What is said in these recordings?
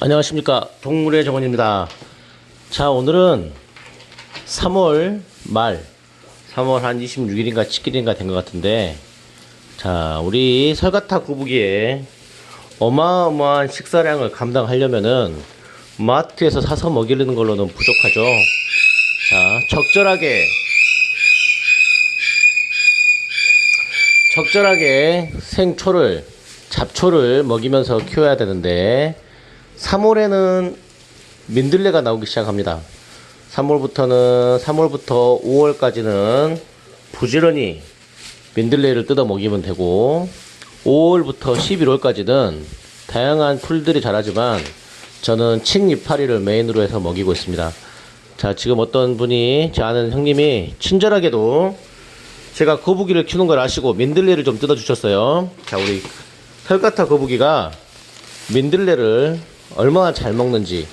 안녕하십니까. 동물의 정원입니다. 자 오늘은 3월 말 3월 한 26일인가 7일인가 된 것 같은데 자 우리 설가타 구부기에 어마어마한 식사량을 감당하려면은 마트에서 사서 먹이는 걸로는 부족하죠. 자 적절하게 적절하게 생초를 잡초를 먹이면서 키워야 되는데 3월에는 민들레가 나오기 시작합니다. 3월부터는 3월부터 5월까지는 부지런히 민들레를 뜯어 먹이면 되고 5월부터 11월까지는 다양한 풀들이 자라지만 저는 칡잎파리를 메인으로 해서 먹이고 있습니다. 자, 지금 어떤 분이 제 아는 형님이 친절하게도 제가 거북이를 키우는 걸 아시고 민들레를 좀 뜯어 주셨어요. 자, 우리 털가타 거북이가 민들레를 얼마나 잘 먹는지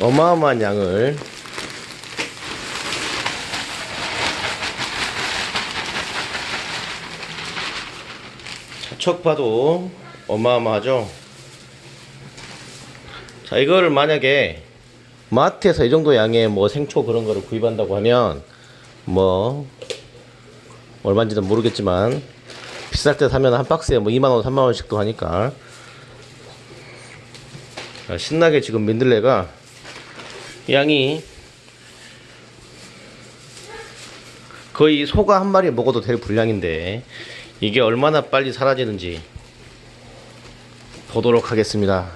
어마어마한 양을 척 봐도 어마어마하죠. 자, 이거를 만약에 마트에서 이 정도 양의 뭐 생초 그런 거를 구입한다고 하면 뭐 얼마인지는 모르겠지만 비쌀 때 사면 한 박스에 뭐 2만원, 3만원씩도 하니까 자, 신나게 지금 민들레가 양이 거의 소가 한 마리 먹어도 될 분량인데 이게 얼마나 빨리 사라지는지 보도록 하겠습니다.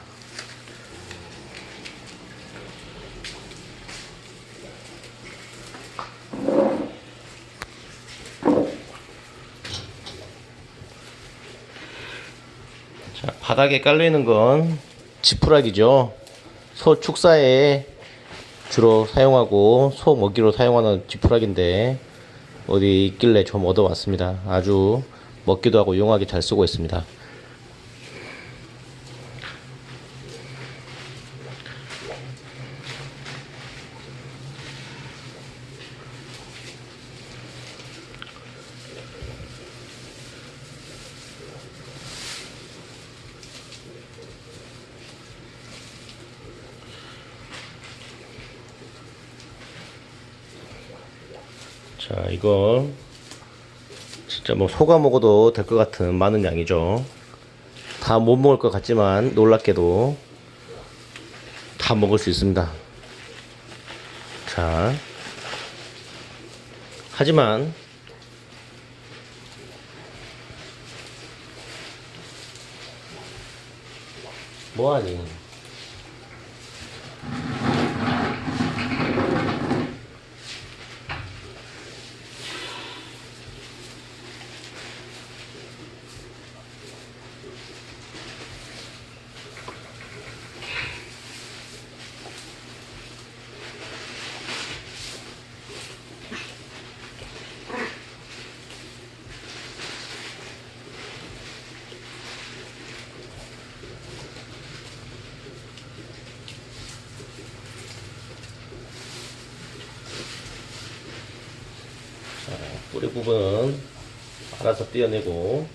자, 바닥에 깔려 있는 건 지푸라기죠. 소 축사에 주로 사용하고 소 먹이로 사용하는 지푸라기인데 어디 있길래 좀 얻어왔습니다. 아주 먹기도 하고 용하게 잘 쓰고 있습니다. 자, 이거 진짜 뭐 소가 먹어도 될 것 같은 많은 양이죠. 다 못 먹을 것 같지만 놀랍게도 다 먹을 수 있습니다. 자, 하지만 뭐하니? 뿌리 부분은 알아서 떼어내고.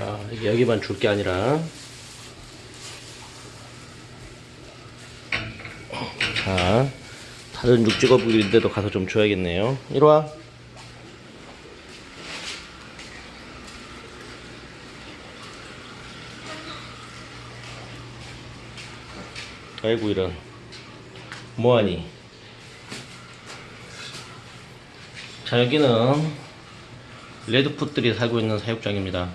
아, 여기만 줄 게 아니라 자, 다른 육지거북이인데도 가서 좀 줘야겠네요. 이리 와. 아이고 이런 뭐하니? 자 여기는 레드풋들이 살고 있는 사육장입니다.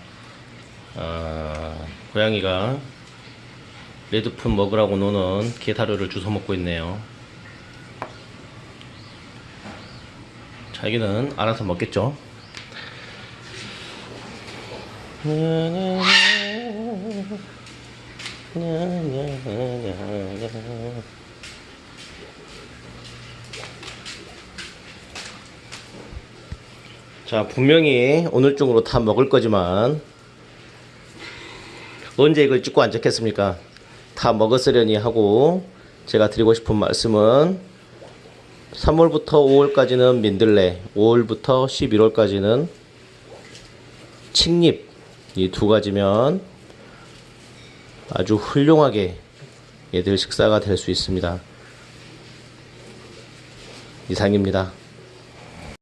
아, 고양이가 레드풋 먹으라고 노는 게사료를 주워 먹고 있네요. 자기는 알아서 먹겠죠. 자, 분명히 오늘 중으로 다 먹을 거지만 언제 이걸 찍고 앉았겠습니까? 다 먹었으려니 하고 제가 드리고 싶은 말씀은 3월부터 5월까지는 민들레, 5월부터 11월까지는 칡잎 이 두 가지면 아주 훌륭하게 얘들 식사가 될 수 있습니다. 이상입니다.